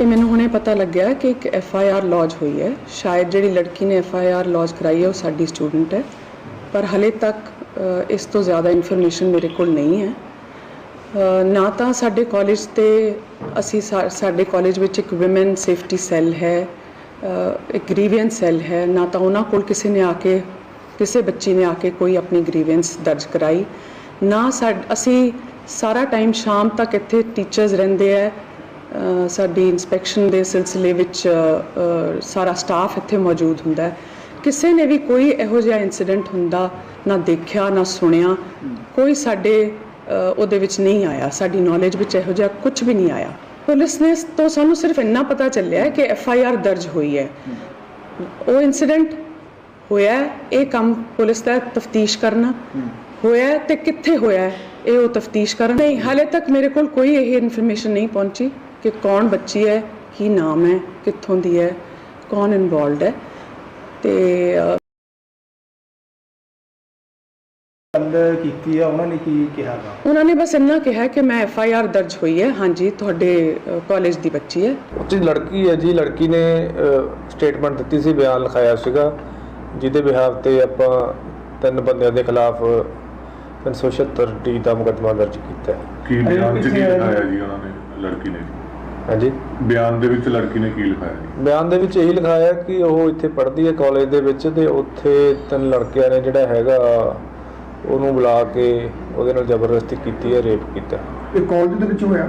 ਇਹ ਮੈਨੂੰ ਹੁਣੇ ਪਤਾ ਲੱਗਿਆ ਕਿ ਇੱਕ ਐਫ ਆਈ ਆਰ ਲੌਜ ਹੋਈ ਹੈ। ਸ਼ਾਇਦ ਜਿਹੜੀ ਲੜਕੀ ਨੇ ਐਫ ਆਈ ਆਰ ਲੌਜ ਕਰਾਈ ਹੈ, ਉਹ ਸਾਡੀ ਸਟੂਡੈਂਟ ਹੈ। ਪਰ ਹਲੇ ਤੱਕ ਇਸ ਤੋਂ ਜ਼ਿਆਦਾ ਇਨਫੋਰਮੇਸ਼ਨ ਮੇਰੇ ਕੋਲ ਨਹੀਂ ਹੈ। ਨਾ ਤਾਂ ਸਾਡੇ ਕਾਲਜ ਤੇ ਅਸੀਂ ਸਾ- ਸਾਡੇ ਕਾਲਜ ਵਿੱਚ ਇੱਕ ਔਮਨ ਸੇਫਟੀ ਸੈੱਲ ਹੈ ਇੱਕ ਗ੍ਰੀਵੈਂਸ ਸੈੱਲ ਹੈ। ਨਾ ਤਾਂ ਉਹਨਾਂ ਕੋਲ ਕਿਸੇ ਨੇ ਆ ਕੇ, ਕਿਸੇ ਬੱਚੀ ਨੇ ਆ ਕੇ ਕੋਈ ਆਪਣੀ ਗ੍ਰੀਵੈਂਸ ਦਰਜ ਕਰਾਈ। ਨਾ ਸਾਡ- ਅਸੀਂ ਸਾਰਾ ਟਾਈਮ ਸ਼ਾਮ ਤੱਕ ਇੱਥੇ ਟੀਚਰਸ ਰਹਿੰਦੇ ਹੈ ਸਾਡੀ ਇਨਸਪੈਕਸ਼ਨ ਦੇ ਸਿਲਸਿਲੇ ਵਿੱਚ ਸਾਰਾ ਸਟਾਫ ਇੱਥੇ ਮੌਜੂਦ ਹੁੰਦਾ ਹੈ। ਕਿਸੇ ਨੇ ਵੀ ਕੋਈ ਇਹੋ ਜਿਹਾ ਇਨਸੀਡੈਂਟ ਹੁੰਦਾ, ਨਾ ਦੇਖਿਆ, ਨਾ ਸੁਣਿਆ, ਕੋਈ ਸਾਡੇ ਉਹਦੇ ਵਿੱਚ ਨਹੀਂ ਆਇਆ। ਸਾਡੀ ਨੌਲੇਜ ਵਿੱਚ ਇਹੋ ਜਿਹਾ ਕੁਝ ਵੀ ਨਹੀਂ ਆਇਆ। ਪੁਲਿਸ ਨੇ ਤੋਂ ਸਾਨੂੰ ਸਿਰਫ ਇੰਨਾ ਪਤਾ ਚੱਲਿਆ ਕਿ ਐਫ ਆਈ ਆਰ ਦਰਜ ਹੋਈ ਹੈ। ਉਹ ਇਨਸੀਡੈਂਟ ਹੋਇਆ ਇਹ ਕੰਮ ਪੁਲਿਸ ਦਾ ਤਫਤੀਸ਼ ਕਰਨਾ। ਹੋਇਆ ਹੈ ਤੇ ਕਿੱਥੇ ਹੋਇਆ ਇਹ ਉਹ ਤਫਤੀਸ਼ ਕਰਨ। ਨਹੀਂ, ਹਾਲੇ ਤੱਕ ਮੇਰੇ ਕੋਲ ਕੋਈ ਇਹ ਇਨਫੋਰਮੇਸ਼ਨ ਨਹੀਂ ਪਹੁੰਚੀ। ਕਿ ਕੌਣ ਬੱਚੀ ਹੈ ਕੀ ਨਾਮ ਹੈ ਕਿੱਥੋਂ ਦੀ ਹੈ ਕੌਣ ਇਨਵੋਲਡ ਹੈ। ਤੇ ਗੱਲ ਕੀਤੀ ਆ ਉਹਨਾਂ ਨੇ ਕੀ ਕਿਹਾ ਗਾ ਉਹਨਾਂ ਨੇ ਬਸ ਇੰਨਾ ਕਿਹਾ ਕਿ ਮੈਂ ਐਫ ਆਈ ਆਰ ਦਰਜ ਹੋਈ ਹੈ। ਹਾਂਜੀ ਤੁਹਾਡੇ ਕਾਲਜ ਦੀ ਬੱਚੀ ਹੈ। ਉੱਥੇ ਲੜਕੀ ਹੈ ਜੀ ਲੜਕੀ ਨੇ ਸਟੇਟਮੈਂਟ ਦਿੱਤੀ ਸੀ ਬਿਆਨ ਲਿਖਾਇਆ ਸੀਗਾ ਜਿਹਦੇ ਬਿਹਾਵ ਤੇ ਆਪਾਂ ਤਿੰਨ ਬੰਦਿਆਂ ਦੇ ਖਿਲਾਫ 376 ਡੀ ਦਾ ਮੁਕੱਦਮਾ ਦਰਜ ਕੀਤਾ ਹੈ। ਕੀ ਬਿਆਨ ਚ ਕੀ ਲਿਖਾਇਆ ਜੀ ਉਹਨਾਂ ਨੇ ਲੜਕੀ ਨੇ? ਹਾਂਜੀ। ਬਿਆਨ ਦੇ ਵਿੱਚ ਲੜਕੀ ਨੇ ਕੀ ਲਿਖਾਇਆ? ਜੀ ਬਿਆਨ ਦੇ ਵਿੱਚ ਇਹੀ ਲਿਖਾਇਆ ਕਿ ਉਹ ਇੱਥੇ ਪੜ੍ਹਦੀ ਹੈ ਕਾਲਜ ਦੇ ਵਿੱਚ ਤੇ ਉੱਥੇ ਤਿੰਨ ਲੜਕਿਆਂ ਨੇ ਜਿਹੜਾ ਹੈਗਾ ਉਹਨੂੰ ਬੁਲਾ ਕੇ ਉਹਦੇ ਨਾਲ ਜ਼ਬਰਦਸਤੀ ਕੀਤੀ ਹੈ ਰੇਪ ਕੀਤਾ। ਇਹ ਕਾਲਜ ਦੇ ਵਿੱਚ ਹੋਇਆ?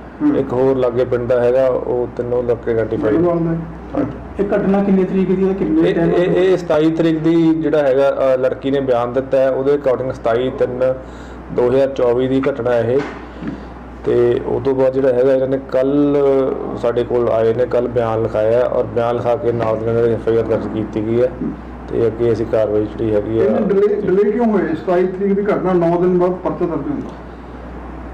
ਇੱਕ ਹੋਰ ਲਾਗੇ ਪਿੰਡ ਦਾ ਹੈਗਾ ਉਹ ਤਿੰਨੋਂ ਲੜਕੇ ਆਈਡੈਂਟੀਫਾਈ ਇਹ ਘਟਨਾ ਕਿੰਨੇ ਤਰੀਕ ਦੀ ਹੈ ਕਿੰਨੇ ਇਹ ਟਾਈਮ ਇਹ ਇਹ 27 ਤਰੀਕ ਦੀ ਜਿਹੜਾ ਹੈਗਾ ਲੜਕੀ ਨੇ ਬਿਆਨ ਦਿੱਤਾ ਹੈ। ਉਹਦੇ ਅਕੋਰਡਿੰਗ 27 3 2024 ਦੀ ਘਟਨਾ ਇਹ। ਤੇ ਉਸ ਤੋਂ ਬਾਅਦ ਜਿਹੜਾ ਹੈਗਾ ਇਹਨਾਂ ਨੇ ਕੱਲ ਸਾਡੇ ਕੋਲ ਆਏ ਨੇ ਕੱਲ ਬਿਆਨ ਲਿਖਾਇਆ ਹੈ ਔਰ ਬਿਆਨ ਲਿਖਾ ਕੇ ਨਾਲ ਦੀ ਨਾਲ ਐਫ ਆਈ ਆਰ ਦਰਜ ਕੀਤੀ ਗਈ ਹੈ। ਤੇ ਅੱਗੇ ਅਸੀਂ ਕਾਰਵਾਈ ਜਿਹੜੀ ਹੈਗੀ ਇਹਨਾਂ ਡਿਲੇ ਕਿਉਂ ਹੋਏ? 27 ਤਰੀਕ ਦੀ ਘਟਨਾ 9 ਦਿਨ ਬਾਅਦ ਪਰਚਾ ਦਰਜ ਹੁੰਦਾ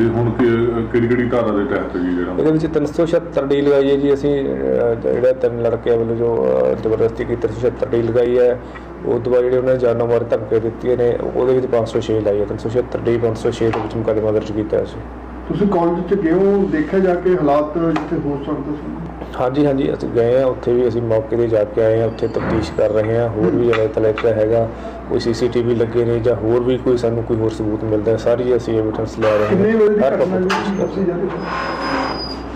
ਤੇ ਹੁਣ ਕਿਹੜੀ ਕਿਹੜੀ ਧਾਰਾ ਦੇ ਤਹਿਤ ਜੀ ਜਿਹੜਾ ਇਹਦੇ ਵਿੱਚ 376 ਡੀ ਲਗਾਈ ਹੈ ਜੀ ਅਸੀਂ ਜਿਹੜਾ ਤਿੰਨ ਲੜਕਿਆਂ ਵੱਲੋਂ ਜੋ ਜ਼ਬਰਦਸਤੀ ਕੀਤੀ 376 ਡੀ ਲਗਾਈ ਹੈ ਉਹ ਤੋਂ ਬਾਅਦ ਜਿਹੜੇ ਉਹਨਾਂ ਨੇ ਜਾਨੋਂ ਮਾਰ ਧਮਕੇ ਦਿੱਤੀਆਂ ਨੇ ਉਹਦੇ ਵਿੱਚ 506 ਲਾਈ ਹੈ 376 ਡੀ 506 ਦੇ ਵਿੱਚ ਮੁਕੱਦਮਾ ਦਰਜ ਕੀਤਾ ਸੀ ਤੁਸੀਂ ਕਾਲਜ ਚ ਗਏ ਹੋ ਦੇਖਿਆ ਜਾ ਕੇ ਹਾਲਾਤ ਜਿੱਥੇ ਹੋ ਸਕਦਾ ਸੀ ਹਾਂਜੀ ਹਾਂਜੀ ਅਸੀਂ ਗਏ ਆ ਉੱਥੇ ਵੀ ਅਸੀਂ ਮੌਕੇ ਤੇ ਜਾ ਕੇ ਆਏ ਆ ਉੱਥੇ ਤਫਤੀਸ਼ ਕਰ ਰਹੇ ਆ ਹੋਰ ਵੀ ਜਿਹੜਾ ਤਲੇਕਾ ਹੈਗਾ ਕੋਈ ਸੀਸੀਟੀਵੀ ਲੱਗੇ ਨੇ ਜਾਂ ਹੋਰ ਵੀ ਕੋਈ ਸਾਨੂੰ ਕੋਈ ਹੋਰ ਸਬੂਤ ਮਿਲਦਾ ਹੈ ਸਾਰੀ ਅਸੀਂ ਐਵੀਡੈਂਸ ਲੈ ਰਹੇ ਦੀ ਹਰ ਤੋਂ। ਹੈ।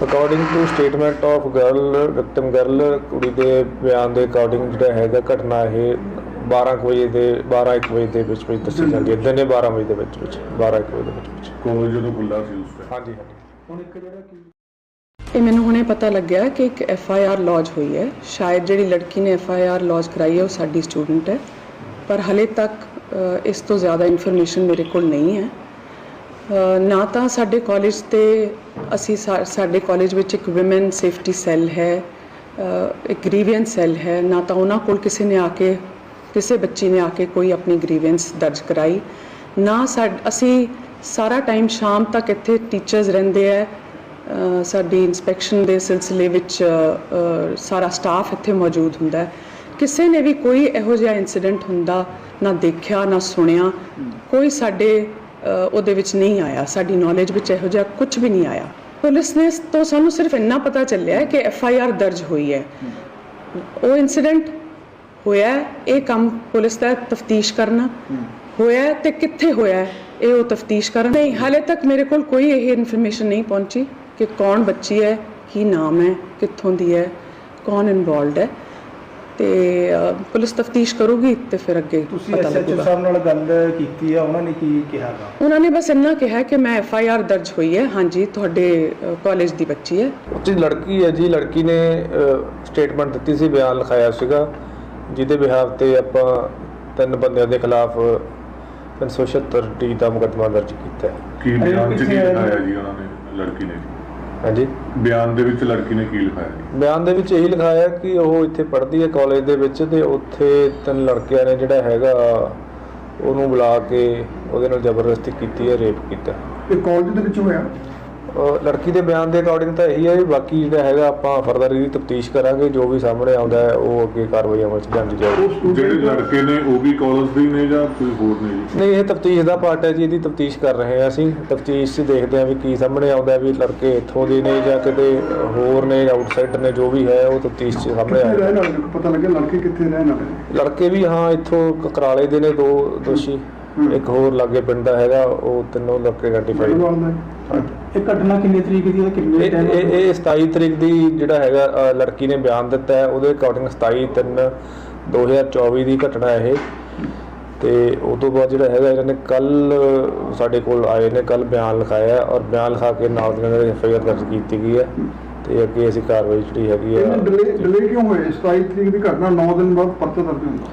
According to statement of girl victim girl ਕੁੜੀ ਦੇ ਬਿਆਨ ਦੇ ਅਕੋਰਡਿੰਗ ਜਿਹੜਾ ਹੈਗਾ ਘਟਨਾ ਇਹ 12 ਕੁ ਵਜੇ ਦੇ 12 1 ਵਜੇ ਦੇ ਵਿੱਚ ਵਿੱਚ ਦੱਸੀ ਜਾਂਦੀ ਹੈ ਦਿਨੇ 12 ਵਜੇ ਦੇ ਵਿੱਚ ਵਿੱਚ 12 1 ਵਜੇ ਦੇ ਵਿੱਚ ਵਿੱਚ। ਕਾਲਜ ਜਦੋਂ ਖੁੱਲਾ ਸੀ ਉਸ ਟਾਈਮ ਹਾਂਜੀ ਹਾਂਜੀ। ਹੁਣ ਇੱਕ ਜਿਹੜਾ ਕੀ ਇਹ ਮੈਨੂੰ ਹੁਣੇ ਪਤਾ ਲੱਗਿਆ ਕਿ ਇੱਕ ਐਫ ਆਈ ਆਰ ਲੌਜ ਹੋਈ ਹੈ। ਸ਼ਾਇਦ ਜਿਹੜੀ ਲੜਕੀ ਨੇ ਐਫ ਆਈ ਆਰ ਲੌਜ ਕਰਾਈ ਹੈ, ਉਹ ਸਾਡੀ ਸਟੂਡੈਂਟ ਹੈ। ਪਰ ਹਲੇ ਤੱਕ ਇਸ ਤੋਂ ਜ਼ਿਆਦਾ ਇਨਫੋਰਮੇਸ਼ਨ ਮੇਰੇ ਕੋਲ ਨਹੀਂ ਹੈ। ਨਾ ਤਾਂ ਸਾਡੇ ਕਾਲਜ ਤੇ ਅਸੀਂ ਸਾ- ਸਾਡੇ ਕਾਲਜ ਵਿੱਚ ਇੱਕ ਔਮਨ ਸੇਫਟੀ ਸੈੱਲ ਹੈ ਇੱਕ ਗ੍ਰੀਵੈਂਸ ਸੈੱਲ ਹੈ। ਨਾ ਤਾਂ ਉਹਨਾਂ ਕੋਲ ਕਿਸੇ ਨੇ ਆ ਕੇ, ਕਿਸੇ ਬੱਚੀ ਨੇ ਆ ਕੇ ਕੋਈ ਆਪਣੀ ਗ੍ਰੀਵੈਂਸ ਦਰਜ ਕਰਾਈ। ਨਾ ਸਾਡ- ਅਸੀਂ ਸਾਰਾ ਟਾਈਮ ਸ਼ਾਮ ਤੱਕ ਇੱਥੇ ਟੀਚਰਸ ਰਹਿੰਦੇ ਹੈ ਸਾਡੀ ਇਨਸਪੈਕਸ਼ਨ ਦੇ ਸਿਲਸਿਲੇ ਵਿੱਚ ਸਾਰਾ ਸਟਾਫ ਇੱਥੇ ਮੌਜੂਦ ਹੁੰਦਾ ਹੈ। ਕਿਸੇ ਨੇ ਵੀ ਕੋਈ ਇਹੋ ਜਿਹਾ ਇਨਸੀਡੈਂਟ ਹੁੰਦਾ, ਨਾ ਦੇਖਿਆ, ਨਾ ਸੁਣਿਆ, ਕੋਈ ਸਾਡੇ ਉਹਦੇ ਵਿੱਚ ਨਹੀਂ ਆਇਆ। ਸਾਡੀ ਨੌਲੇਜ ਵਿੱਚ ਇਹੋ ਜਿਹਾ ਕੁਝ ਵੀ ਨਹੀਂ ਆਇਆ। ਪੁਲਿਸ ਨੇ ਤੋਂ ਸਾਨੂੰ ਸਿਰਫ ਇੰਨਾ ਪਤਾ ਚੱਲਿਆ ਕਿ ਐਫ ਆਈ ਆਰ ਦਰਜ ਹੋਈ ਹੈ। ਉਹ ਇਨਸੀਡੈਂਟ ਹੋਇਆ ਇਹ ਕੰਮ ਪੁਲਿਸ ਦਾ ਤਫਤੀਸ਼ ਕਰਨਾ। ਹੋਇਆ ਹੈ ਤੇ ਕਿੱਥੇ ਹੋਇਆ ਇਹ ਉਹ ਤਫਤੀਸ਼ ਕਰਨ। ਨਹੀਂ, ਹਾਲੇ ਤੱਕ ਮੇਰੇ ਕੋਲ ਕੋਈ ਇਹ ਇਨਫੋਰਮੇਸ਼ਨ ਨਹੀਂ ਪਹੁੰਚੀ। ਕਿ ਕੌਣ ਬੱਚੀ ਹੈ ਕੀ ਨਾਮ ਹੈ ਕਿੱਥੋਂ ਦੀ ਹੈ ਕੌਣ ਇਨਵੋਲਡ ਹੈ। ਤੇ ਪੁਲਿਸ ਤਫਤੀਸ਼ ਕਰੂਗੀ ਤੇ ਫਿਰ ਅੱਗੇ ਤੁਸੀਂ ਪਤਾ ਐਸਐਚਓ ਸਾਹਿਬ ਨਾਲ ਗੱਲ ਕੀਤੀ ਆ ਉਹਨਾਂ ਨੇ ਕੀ ਕਿਹਾਗਾ ਉਹਨਾਂ ਨੇ ਬਸ ਇੰਨਾ ਕਿਹਾ ਕਿ ਮੈਂ ਐਫ ਆਈ ਆਰ ਦਰਜ ਹੋਈ ਹੈ। ਹਾਂਜੀ ਤੁਹਾਡੇ ਕਾਲਜ ਦੀ ਬੱਚੀ ਹੈ। ਜੀ ਲੜਕੀ ਹੈ ਜੀ। ਲੜਕੀ ਨੇ ਸਟੇਟਮੈਂਟ ਦਿੱਤੀ ਸੀ ਬਿਆਨ ਲਿਖਾਇਆ ਸੀਗਾ। ਜਿਹਦੇ ਬਿਹਾਫ ਤੇ ਆਪਾਂ ਤਿੰਨ ਬੰਦਿਆਂ ਦੇ ਖਿਲਾਫ 376 ਡੀ ਦਾ ਮੁਕੱਦਮਾ ਦਰਜ ਕੀਤਾ ਹੈ। ਕੀ ਬਿਆਨ ਚ ਕੀ? ਲਿਖਾਇਆ ਜੀ ਉਹਨਾਂ ਨੇ ਲੜਕੀ ਨੇ? ਹਾਂਜੀ। ਬਿਆਨ ਦੇ ਵਿੱਚ ਲੜਕੀ ਨੇ ਕੀ ਲਿਖਾਇਆ? ਬਿਆਨ ਦੇ ਵਿੱਚ ਇਹੀ ਲਿਖਾਇਆ ਕਿ ਉਹ ਇੱਥੇ ਪੜ੍ਹਦੀ ਹੈ ਕਾਲਜ ਦੇ ਵਿੱਚ ਤੇ ਉੱਥੇ ਤਿੰਨ ਲੜਕਿਆਂ ਨੇ ਜਿਹੜਾ ਹੈਗਾ ਉਹਨੂੰ ਬੁਲਾ ਕੇ ਉਹਦੇ ਨਾਲ ਜ਼ਬਰਦਸਤੀ ਕੀਤੀ ਹੈ ਰੇਪ ਕੀਤਾ। ਇਹ ਕਾਲਜ ਦੇ ਵਿੱਚ ਹੋਇਆ? ਲੜਕੀ ਦੇ ਬਿਆਨ ਦੇ ਅਕੋਰਡਿੰਗ ਤਾਂ ਇਹੀ ਹੈ ਵੀ ਬਾਕੀ ਜਿਹੜਾ ਹੈਗਾ ਆਪਾਂ ਫਰਦਰ ਇਹਦੀ ਤਫਤੀਸ਼ ਕਰਾਂਗੇ ਜੋ ਵੀ ਸਾਹਮਣੇ ਆਉਂਦਾ ਹੈ ਉਹ ਅੱਗੇ ਕਾਰਵਾਈ ਅਮਲ ਚ ਲਿਆਂਦੀ ਜਾਊਗੀ। ਜਿਹੜੇ ਲੜਕੇ ਨੇ ਉਹ ਵੀ ਕਾਲਜ ਦੇ ਨੇ ਜਾਂ ਕੋਈ ਹੋਰ ਨੇ ਜੀ? ਨਹੀਂ ਇਹ ਤਫਤੀਸ਼ ਦਾ ਪਾਰਟ ਹੈ ਜੀ ਇਹਦੀ ਤਫਤੀਸ਼ ਕਰ ਰਹੇ ਹਾਂ ਅਸੀਂ। ਤਫਤੀਸ਼ 'ਚ ਦੇਖਦੇ ਹਾਂ ਵੀ ਕੀ ਸਾਹਮਣੇ ਆਉਂਦਾ ਵੀ ਲੜਕੇ ਇੱਥੋਂ ਦੇ ਨੇ ਜਾਂ ਕਿਤੇ ਹੋਰ ਨੇ ਆਊਟਸਾਈਡਰ ਨੇ ਜੋ ਵੀ ਹੈ ਉਹ ਤਫਤੀਸ਼ 'ਚ ਸਾਹਮਣੇ ਨੇ? ਪਤਾ ਲੱਗਿਆ ਲੜਕੇ ਕਿੱਥੇ ਰਹਿਣ ਵਾਲੇ ਨੇ? ਲੜਕੇ ਵੀ ਹਾਂ ਇੱਥੋਂ ਕਕਰਾਲੇ ਦੇ ਨੇ ਦੋ ਦੋਸ਼ੀ। ਇੱਕ ਹੋਰ ਲਾਗੇ ਪਿੰਡ ਦਾ ਹੈਗਾ ਉਹ ਤਿੰਨੋਂ ਲੜਕੇ ਆਈਡੈਂਟੀਫਾਈ। ਇਹ ਘਟਨਾ ਕਿੰਨੇ ਤਰੀਕ ਦੀ ਹੈ ਕਿੰਨੇ ਇਹ ਟਾਈਮ ਇਹ ਇਹ 27 ਤਰੀਕ ਦੀ ਜਿਹੜਾ ਹੈਗਾ ਅ, ਲੜਕੀ ਨੇ ਬਿਆਨ ਦਿੱਤਾ ਹੈ ਉਹਦੇ ਅਕੋਰਡਿੰਗ 27 3 2024 ਦੀ ਘਟਨਾ ਇਹ। ਤੇ ਉਸ ਤੋਂ ਬਾਅਦ ਜਿਹੜਾ ਹੈਗਾ ਇਹਨਾਂ ਨੇ ਕੱਲ ਸਾਡੇ ਕੋਲ ਆਏ ਨੇ ਕੱਲ ਬਿਆਨ ਲਿਖਾਇਆ ਔਰ ਬਿਆਨ ਲਿਖਾ ਕੇ ਨਾਲ ਦੀ ਨਾਲ ਐਫ ਆਈ ਆਰ ਦਰਜ ਕੀਤੀ ਗਈ ਹੈ ਤੇ ਅੱਗੇ ਅਸੀਂ ਕਾਰਵਾਈ ਜਿਹੜੀ ਹੈਗੀ ਹੈ ਡਿਲੇ ਡਿਲੇ ਕਿਉਂ ਹੋਏ? 27 ਤਰੀਕ ਦੀ ਘਟਨਾ 9 ਦਿਨ ਬਾਅਦ ਪਰਚਾ ਦਰਜ ਹੁੰਦਾ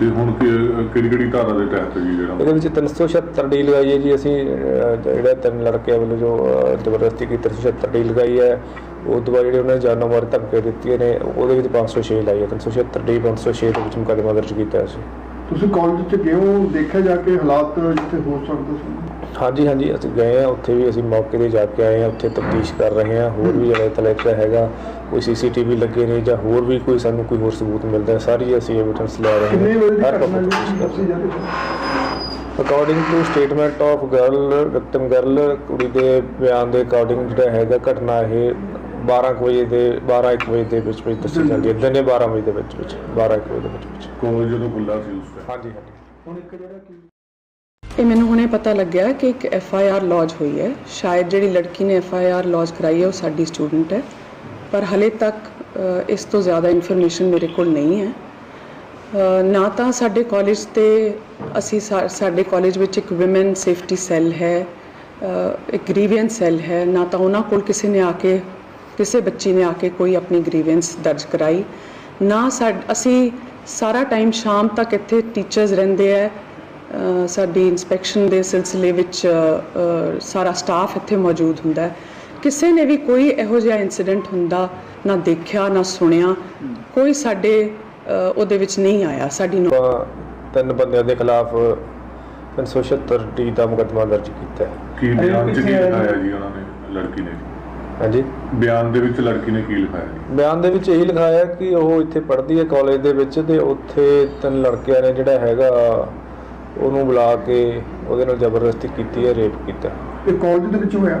ਤੇ ਹੁਣ ਕਿਹੜੀ ਕਿਹੜੀ ਧਾਰਾ ਦੇ ਤਹਿਤ ਜੀ ਜਿਹੜਾ? ਇਹਦੇ ਵਿੱਚ 376 ਡੀ ਲਗਾਈ ਹੈ ਜੀ ਅਸੀਂ ਜਿਹੜਾ ਤਿੰਨ ਲੜਕਿਆਂ ਵੱਲੋਂ ਜੋ ਜ਼ਬਰਦਸਤੀ ਕੀ 376 ਡੀ ਲਗਾਈ ਹੈ ਉਹ ਤੋਂ ਬਾਅਦ ਜਿਹੜੇ ਉਹਨਾਂ ਨੇ ਜਾਨੋਂ ਮਾਰ ਧਮਕੀਆਂ ਦਿੱਤੀਆਂ ਨੇ ਉਹਦੇ ਵਿੱਚ 506 ਲਾਈ ਹੈ 376 ਡੀ 506 ਦੇ ਵਿੱਚ ਮੁਕੱਦਮਾ ਦਰਜ ਕੀਤਾ ਸੀ ਤੁਸੀਂ ਕਾਲਜ ਚ ਗਏ ਹੋ ਦੇਖਿਆ ਜਾ ਕੇ ਹਾਲਾਤ ਜਿੱਥੇ ਹੋ ਸਕਦਾ ਸੀ ਹਾਂਜੀ ਹਾਂਜੀ ਅਸੀਂ ਗਏ ਆ ਉੱਥੇ ਵੀ ਅਸੀਂ ਮੌਕੇ ਤੇ ਜਾ ਕੇ ਆਏ ਆ ਉੱਥੇ ਤਫਤੀਸ਼ ਕਰ ਰਹੇ ਆ ਹੋਰ ਵੀ ਜਿਹੜਾ ਤਲੇਕਾ ਹੈਗਾ ਕੋਈ ਸੀਸੀਟੀਵੀ ਲੱਗੇ ਨੇ ਜਾਂ ਹੋਰ ਵੀ ਕੋਈ ਸਾਨੂੰ ਕੋਈ ਹੋਰ ਸਬੂਤ ਮਿਲਦਾ ਹੈ ਸਾਰੀ ਅਸੀਂ ਐਵੀਡੈਂਸ ਲੈ ਰਹੇ ਦੀ ਹਰ ਪੱਖ ਤਫਤੀਸ਼ ਹੈ according to statement of girl victim girl ਕੁੜੀ ਦੇ ਬਿਆਨ ਦੇ ਅਕੋਰਡਿੰਗ ਜਿਹੜਾ ਹੈਗਾ ਘਟਨਾ ਇਹ 12 ਕੁ ਵਜੇ ਦੇ 12 1 ਵਜੇ ਦੇ ਵਿੱਚ ਵਿੱਚ ਦੱਸੀ ਜਾਂਦੀ ਹੈ ਦਿਨੇ 12 ਵਜੇ ਦੇ ਵਿੱਚ ਵਿੱਚ 12 1 ਵਜੇ ਦੇ ਵਿੱਚ ਵਿੱਚ। ਕਾਲਜ ਜਦੋਂ ਖੁੱਲਾ ਸੀ ਉਸ ਟਾਈਮ ਹਾਂਜੀ ਹਾਂਜੀ। ਹੁਣ ਇੱਕ ਜਿਹੜਾ ਕੀ ਇਹ ਮੈਨੂੰ ਹੁਣੇ ਪਤਾ ਲੱਗਿਆ ਕਿ ਇੱਕ ਐਫ ਆਈ ਆਰ ਲੌਜ ਹੋਈ ਹੈ। ਸ਼ਾਇਦ ਜਿਹੜੀ ਲੜਕੀ ਨੇ ਐਫ ਆਈ ਆਰ ਲੌਜ ਕਰਾਈ ਹੈ, ਉਹ ਸਾਡੀ ਸਟੂਡੈਂਟ ਹੈ। ਪਰ ਹਲੇ ਤੱਕ ਇਸ ਤੋਂ ਜ਼ਿਆਦਾ ਇਨਫੋਰਮੇਸ਼ਨ ਮੇਰੇ ਕੋਲ ਨਹੀਂ ਹੈ। ਨਾ ਤਾਂ ਸਾਡੇ ਕਾਲਜ ਤੇ ਅਸੀਂ ਸਾ- ਸਾਡੇ ਕਾਲਜ ਵਿੱਚ ਇੱਕ ਔਮਨ ਸੇਫਟੀ ਸੈੱਲ ਹੈ ਇੱਕ ਗ੍ਰੀਵੈਂਸ ਸੈੱਲ ਹੈ। ਨਾ ਤਾਂ ਉਹਨਾਂ ਕੋਲ ਕਿਸੇ ਨੇ ਆ ਕੇ, ਕਿਸੇ ਬੱਚੀ ਨੇ ਆ ਕੇ ਕੋਈ ਆਪਣੀ ਗ੍ਰੀਵੈਂਸ ਦਰਜ ਕਰਾਈ। ਨਾ ਸਾਡ- ਅਸੀਂ ਸਾਰਾ ਟਾਈਮ ਸ਼ਾਮ ਤੱਕ ਇੱਥੇ ਟੀਚਰਸ ਰਹਿੰਦੇ ਹੈ ਸਾਡੀ ਇਨਸਪੈਕਸ਼ਨ ਦੇ ਸਿਲਸਿਲੇ ਵਿੱਚ ਸਾਰਾ ਸਟਾਫ ਇੱਥੇ ਮੌਜੂਦ ਹੁੰਦਾ ਹੈ। ਕਿਸੇ ਨੇ ਵੀ ਕੋਈ ਇਹੋ ਜਿਹਾ ਇਨਸੀਡੈਂਟ ਹੁੰਦਾ ਨਾ ਦੇਖਿਆ ਨਾ ਸੁਣਿਆ ਕੋਈ ਸਾਡੇ ਉਹਦੇ ਵਿੱਚ ਨਹੀਂ ਆਇਆ ਸਾਡੀ ਨੌ- ਤਿੰਨ ਬੰਦਿਆਂ ਦੇ ਖਿਲਾਫ 376 ਡੀ ਦਾ ਮੁਕੱਦਮਾ ਦਰਜ ਕੀਤਾ ਹੈ। ਕੀ ਬਿਆਨ ਚ ਕੀ ਲਿਖਾਇਆ ਜੀ। ਉਹਨਾਂ ਨੇ ਲੜਕੀ ਨੇ? ਹਾਂਜੀ? ਬਿਆਨ ਦੇ ਵਿੱਚ ਲੜਕੀ ਨੇ ਕੀ ਲਿਖਾਇਆ ਜੀ? ਬਿਆਨ ਦੇ ਵਿੱਚ ਇਹੀ ਲਿਖਾਇਆ ਕਿ ਉਹ ਇੱਥੇ ਪੜ੍ਹਦੀ ਹੈ ਕਾਲਜ ਦੇ ਵਿੱਚ ਤੇ ਉੱਥੇ ਤਿੰਨ ਲੜਕਿਆਂ ਨੇ ਜਿਹੜਾ ਹੈਗਾ ਉਹਨੂੰ ਬੁਲਾ ਕੇ ਉਹਦੇ ਨਾਲ ਜ਼ਬਰਦਸਤੀ ਕੀਤੀ ਹੈ ਰੇਪ ਕੀਤਾ। ਇਹ ਕਾਲਜ ਦੇ ਵਿੱਚ ਹੋਇਆ?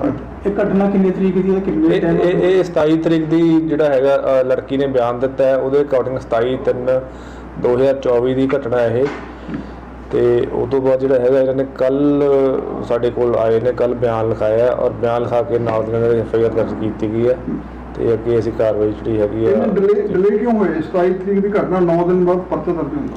ਇਹ ਘਟਨਾ ਕਿੰਨੇ ਤਰੀਕ ਦੀ ਹੈ ਕਿੰਨੇ ਇਹ time ਇਹ ਇਹ 27 ਤਰੀਕ ਦੀ ਜਿਹੜਾ ਹੈਗਾ ਅ, ਲੜਕੀ ਨੇ ਬਿਆਨ ਦਿੱਤਾ ਹੈ ਉਹਦੇ ਅਕੋਰਡਿੰਗ 27 3 2024 ਦੀ ਘਟਨਾ ਇਹ। ਤੇ ਉਸ ਤੋਂ ਬਾਅਦ ਜਿਹੜਾ ਹੈਗਾ ਇਹਨਾਂ ਨੇ ਕੱਲ ਸਾਡੇ ਕੋਲ ਆਏ ਨੇ ਕੱਲ ਬਿਆਨ ਲਿਖਾਇਆ ਹੈ ਔਰ ਬਿਆਨ ਲਿਖਾ ਕੇ ਨਾਲ ਦੀ ਨਾਲ ਐਫ ਆਈ ਆਰ ਦਰਜ ਕੀਤੀ ਗਈ ਹੈ। ਤੇ ਅੱਗੇ ਅਸੀਂ ਕਾਰਵਾਈ ਜਿਹੜੀ ਹੈਗੀ ਡਿਲੇ ਡਿਲੇ ਕਿਉਂ ਹੋਏ? 27 ਤਰੀਕ ਦੀ ਘਟਨਾ 9 ਦਿਨ ਬਾਅਦ ਪਰਚਾ ਦਰਜ ਹੁੰਦਾ।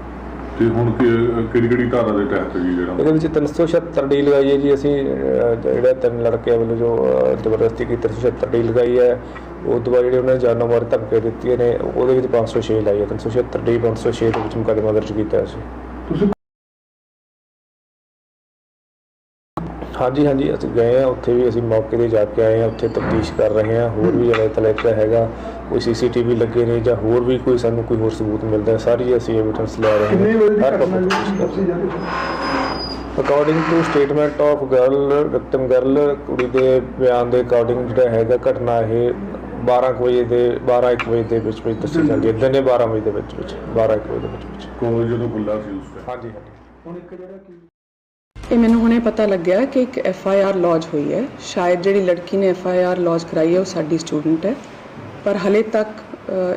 ਤੇ ਹੁਣ ਕਿਹੜੀ ਕਿਹੜੀ ਧਾਰਾ ਦੇ ਤਹਿਤ ਜੀ ਜਿਹੜਾ ਇਹਦੇ ਵਿੱਚ 376 ਡੀ ਲਗਾਈ ਹੈ ਜੀ ਅਸੀਂ ਅਹ, ਜਿਹੜਾ ਤਿੰਨ ਲੜਕਿਆਂ ਵੱਲੋਂ ਜੋ ਅਹ, ਜ਼ਬਰਦਸਤੀ ਕੀਤੀ 376 ਡੀ ਲਗਾਈ ਹੈ ਉਹ ਤੋਂ ਬਾਅਦ ਜਿਹੜੇ ਉਹਨਾਂ ਨੇ ਜਾਨੋਂ ਮਾਰ ਧਮਕੀਆਂ ਦਿੱਤੀਆਂ ਨੇ ਉਹਦੇ ਵਿੱਚ 506 ਲਾਈ ਹੈ 376 ਡੀ 506 ਦੇ ਵਿੱਚ ਮੁਕੱਦਮਾ ਦਰਜ ਕੀਤਾ ਸੀ ਤੁਸੀਂ ਹਾਂਜੀ ਹਾਂਜੀ ਅਸੀਂ ਗਏ ਆ ਉੱਥੇ ਵੀ ਅਸੀਂ ਮੌਕੇ ਤੇ ਜਾ ਕੇ ਆਏ ਆ ਉੱਥੇ ਤਫਤੀਸ਼ ਕਰ ਰਹੇ ਆ ਹੋਰ ਵੀ ਜਿਹੜਾ ਤਲੇਕਾ ਹੈਗਾ ਕੋਈ ਸੀਸੀਟੀਵੀ ਲੱਗੇ ਨੇ ਜਾਂ ਹੋਰ ਵੀ ਕੋਈ ਸਾਨੂੰ ਕੋਈ ਹੋਰ ਸਬੂਤ ਮਿਲਦਾ ਹੈ ਸਾਰੀ ਅਸੀਂ ਐਵੀਡੈਂਸ ਲੈ ਰਹੇ ਕਿੰਨੇ ਵਜੇ ਦੀ ਹਰ ਘਟਨਾ ਤੋਂ ਜੀ ਦੱਸੀ ਹੈ। According to statement of girl victim girl ਕੁੜੀ ਦੇ ਬਿਆਨ ਦੇ ਅਕੋਰਡਿੰਗ ਜਿਹੜਾ ਹੈਗਾ ਘਟਨਾ ਇਹ 12 ਕੁ ਵਜੇ ਦੇ 12 1 ਵਜੇ ਦੇ ਵਿੱਚ ਵਿੱਚ ਦੱਸੀ ਜਾਂਦੀ ਹੈ ਦਿਨੇ 12 ਵਜੇ ਦੇ ਵਿੱਚ ਵਿੱਚ 12 1 ਵਜੇ ਦੇ ਵਿੱਚ ਵਿੱਚ। ਕਾਲਜ ਜਦੋਂ ਖੁੱਲਾ ਸੀ ਉਸ ਟਾਈਮ ਹਾਂਜੀ ਹਾਂਜੀ। ਹੁਣ ਇੱਕ ਜਿਹੜਾ ਕੀ ਇਹ ਮੈਨੂੰ ਹੁਣੇ ਪਤਾ ਲੱਗਿਆ ਕਿ ਇੱਕ ਐਫ ਆਈ ਆਰ ਲੌਜ ਹੋਈ ਹੈ। ਸ਼ਾਇਦ ਜਿਹੜੀ ਲੜਕੀ ਨੇ ਐਫ ਆਈ ਆਰ ਲੌਜ ਕਰਾਈ ਹੈ, ਉਹ ਸਾਡੀ ਸਟੂਡੈਂਟ ਹੈ। ਪਰ ਹਲੇ ਤੱਕ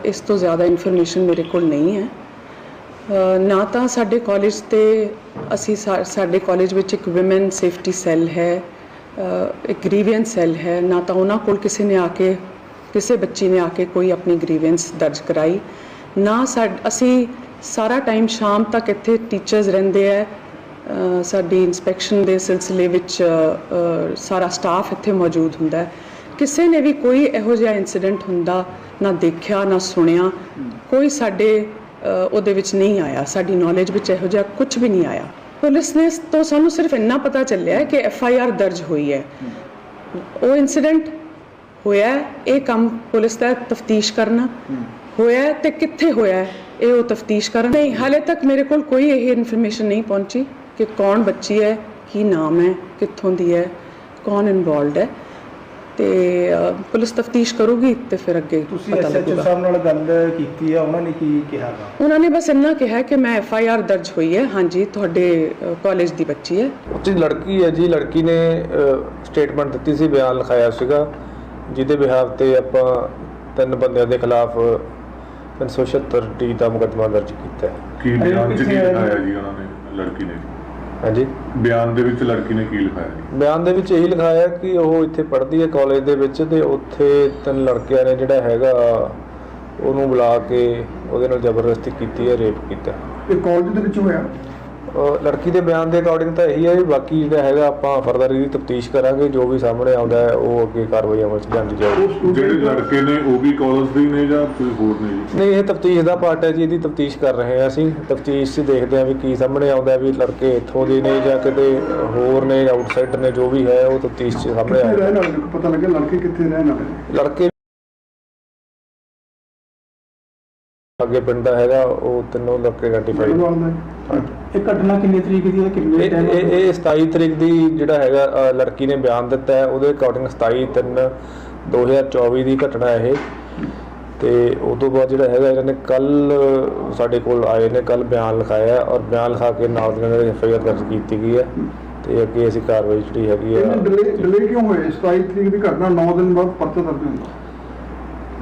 ਇਸ ਤੋਂ ਜ਼ਿਆਦਾ ਇਨਫੋਰਮੇਸ਼ਨ ਮੇਰੇ ਕੋਲ ਨਹੀਂ ਹੈ। ਨਾ ਤਾਂ ਸਾਡੇ ਕਾਲਜ ਤੇ ਅਸੀਂ ਸਾ- ਸਾਡੇ ਕਾਲਜ ਵਿੱਚ ਇੱਕ ਔਮਨ ਸੇਫਟੀ ਸੈੱਲ ਹੈ ਇੱਕ ਗ੍ਰੀਵੈਂਸ ਸੈੱਲ ਹੈ। ਨਾ ਤਾਂ ਉਹਨਾਂ ਕੋਲ ਕਿਸੇ ਨੇ ਆ ਕੇ, ਕਿਸੇ ਬੱਚੀ ਨੇ ਆ ਕੇ ਕੋਈ ਆਪਣੀ ਗ੍ਰੀਵੈਂਸ ਦਰਜ ਕਰਾਈ। ਨਾ ਸਾਡ- ਅਸੀਂ ਸਾਰਾ ਟਾਈਮ ਸ਼ਾਮ ਤੱਕ ਇੱਥੇ ਟੀਚਰਸ ਰਹਿੰਦੇ ਹੈ ਸਾਡੀ ਇਨਸਪੈਕਸ਼ਨ ਦੇ ਸਿਲਸਿਲੇ ਵਿੱਚ ਸਾਰਾ ਸਟਾਫ ਇੱਥੇ ਮੌਜੂਦ ਹੁੰਦਾ ਹੈ। ਕਿਸੇ ਨੇ ਵੀ ਕੋਈ ਇਹੋ ਜਿਹਾ ਇਨਸੀਡੈਂਟ ਹੁੰਦਾ, ਨਾ ਦੇਖਿਆ, ਨਾ ਸੁਣਿਆ, ਕੋਈ ਸਾਡੇ ਉਹਦੇ ਵਿੱਚ ਨਹੀਂ ਆਇਆ। ਸਾਡੀ ਨੌਲੇਜ ਵਿੱਚ ਇਹੋ ਜਿਹਾ ਕੁਝ ਵੀ ਨਹੀਂ ਆਇਆ। ਪੁਲਿਸ ਨੇ ਤੋਂ ਸਾਨੂੰ ਸਿਰਫ ਇੰਨਾ ਪਤਾ ਚੱਲਿਆ ਕਿ ਐਫ ਆਈ ਆਰ ਦਰਜ ਹੋਈ ਹੈ। ਉਹ ਇਨਸੀਡੈਂਟ ਹੋਇਆ ਇਹ ਕੰਮ ਪੁਲਿਸ ਦਾ ਤਫਤੀਸ਼ ਕਰਨਾ। ਹੋਇਆ ਹੈ ਤੇ ਕਿੱਥੇ ਹੋਇਆ ਇਹ ਉਹ ਤਫਤੀਸ਼ ਕਰਨ। ਨਹੀਂ, ਹਾਲੇ ਤੱਕ ਮੇਰੇ ਕੋਲ ਕੋਈ ਇਹ ਇਨਫੋਰਮੇਸ਼ਨ ਨਹੀਂ ਪਹੁੰਚੀ। ਕਿ ਕੌਣ ਬੱਚੀ ਹੈ ਕੀ ਨਾਮ ਹੈ ਕਿੱਥੋਂ ਦੀ ਹੈ ਕੌਣ ਇਨਵੋਲਡ ਹੈ। ਤੇ ਪੁਲਿਸ ਤਫਤੀਸ਼ ਕਰੂਗੀ ਤੇ ਫਿਰ ਅੱਗੇ ਤੁਸੀਂ ਪਤਾ ਐਸਐਚਓ ਸਾਹਿਬ ਨਾਲ ਗੱਲ ਕੀਤੀ ਆ ਉਹਨਾਂ ਨੇ ਕੀ ਕਿਹਾਗਾ ਉਹਨਾਂ ਨੇ ਬਸ ਇੰਨਾ ਕਿਹਾ ਕਿ ਮੈਂ ਐਫ ਆਈ ਆਰ ਦਰਜ ਹੋਈ ਹੈ। ਹਾਂਜੀ ਤੁਹਾਡੇ ਕਾਲਜ ਦੀ ਬੱਚੀ ਹੈ। ਜੀ ਲੜਕੀ ਹੈ ਜੀ। ਲੜਕੀ ਨੇ ਸਟੇਟਮੈਂਟ ਦਿੱਤੀ ਸੀ ਬਿਆਨ ਲਿਖਾਇਆ ਸੀਗਾ। ਜਿਹਦੇ ਬਿਹਾਫ ਤੇ ਆਪਾਂ ਤਿੰਨ ਬੰਦਿਆਂ ਦੇ ਖਿਲਾਫ 376 ਡੀ ਦਾ ਮੁਕੱਦਮਾ ਦਰਜ ਕੀਤਾ ਹੈ। ਕੀ ਬਿਆਨ ਚ ਕੀ ਲਿਖਾਇਆ ਜੀ ਉਹਨਾਂ ਨੇ ਲੜਕੀ ਨੇ? ਹਾਂਜੀ। ਬਿਆਨ ਦੇ ਵਿੱਚ ਲੜਕੀ ਨੇ ਕੀ ਲਿਖਾਇਆ? ਜੀ ਬਿਆਨ ਦੇ ਵਿੱਚ ਇਹੀ ਲਿਖਾਇਆ ਕਿ ਉਹ ਇੱਥੇ ਪੜ੍ਹਦੀ ਹੈ ਕਾਲਜ ਦੇ ਵਿੱਚ ਤੇ ਉੱਥੇ ਤਿੰਨ ਲੜਕਿਆਂ ਨੇ ਜਿਹੜਾ ਹੈਗਾ ਉਹਨੂੰ ਬੁਲਾ ਕੇ ਉਹਦੇ ਨਾਲ ਜ਼ਬਰਦਸਤੀ ਕੀਤੀ ਹੈ ਰੇਪ ਕੀਤਾ। ਇਹ ਕਾਲਜ ਦੇ ਵਿੱਚ ਹੋਇਆ? ਲੜਕੀ ਦੇ ਬਿਆਨ ਦੇ ਅਕੋਰਡਿੰਗ ਤਾਂ ਇਹੀ ਹੈ ਵੀ ਬਾਕੀ ਜਿਹੜਾ ਹੈਗਾ ਆਪਾਂ ਫਰਦਰ ਇਹਦੀ ਤਫਤੀਸ਼ ਕਰਾਂਗੇ ਜੋ ਵੀ ਸਾਹਮਣੇ ਆਉਂਦਾ ਹੈ ਉਹ ਅੱਗੇ ਕਾਰਵਾਈ ਅਮਲ 'ਚ ਲਿਆਂਦੀ ਜਾਊਗੀ। ਜਿਹੜੇ ਲੜਕੇ ਨੇ ਉਹ ਵੀ ਕਾਲਜ ਦੇ ਨੇ ਜਾਂ ਕੋਈ ਹੋਰ ਨੇ ਜੀ? ਨਹੀਂ ਇਹ ਤਫਤੀਸ਼ ਦਾ ਪਾਰਟ ਹੈ ਜੀ ਇਹਦੀ ਤਫਤੀਸ਼ ਕਰ ਰਹੇ ਹਾਂ ਅਸੀਂ। ਤਫਤੀਸ਼ 'ਚ ਦੇਖਦੇ ਹਾਂ ਵੀ ਕੀ ਸਾਹਮਣੇ ਆਉਂਦਾ ਵੀ ਲੜਕੇ ਇੱਥੋਂ ਦੇ ਨੇ ਜਾਂ ਕਿਤੇ ਹੋਰ ਨੇ ਆਊਟਸਾਈਡਰ ਨੇ ਜੋ ਵੀ ਹੈ ਉਹ ਤਫਤੀਸ਼ 'ਚ ਸਾਹਮਣੇ ਨੇ? ਪਤਾ ਲੱਗਿਆ ਲੜਕੇ ਕਿੱਥੇ ਰਹਿਣ ਵਾਲੇ ਨੇ? ਲੜਕੇ ਅੱਗੇ ਪਿੰਡ ਦਾ ਹੈਗਾ ਉਹ ਤਿੰਨੋਂ ਲੜਕੇ ਆਈਡੈਂਟੀਫਾਈ ਦਾ। ਇਹ ਘਟਨਾ ਕਿੰਨੀ ਤਰੀਕ ਦੀ ਹੈ ਕਿੰਨੇ ਇਹ ਟਾਈਮ ਇਹ ਇਹ 27 ਤਰੀਕ ਦੀ ਜਿਹੜਾ ਹੈਗਾ ਅ, ਲੜਕੀ ਨੇ ਬਿਆਨ ਦਿੱਤਾ ਹੈ। ਉਹਦੇ ਅਕੋਰਡਿੰਗ 27 3 2024 ਦੀ ਘਟਨਾ ਹੈ ਇਹ। ਤੇ ਉਸ ਤੋਂ ਬਾਅਦ ਜਿਹੜਾ ਹੈਗਾ ਇਹਨਾਂ ਨੇ ਕੱਲ ਸਾਡੇ ਕੋਲ ਆਏ ਨੇ ਕੱਲ ਬਿਆਨ ਲਿਖਾਇਆ ਔਰ ਬਿਆਨ ਲਿਖਾ ਕੇ ਨਾਲ ਦੀ ਨਾਲ ਐਫ ਆਈ ਆਰ ਦਰਜ ਕੀਤੀ ਗਈ ਹੈ। ਤੇ ਅੱਗੇ ਅਸੀਂ ਕਾਰਵਾਈ ਜਿਹੜੀ ਹੈਗੀ ਇਹਨੇ ਹੈ ਡਿਲੇ ਡਿਲੇ ਕਿਉਂ ਹੋਏ? 27 ਤਰੀਕ ਦੀ ਘਟਨਾ 9 ਦਿਨ ਬਾਅਦ ਪਰਚਾ ਦਰਜ ਹੁੰਦਾ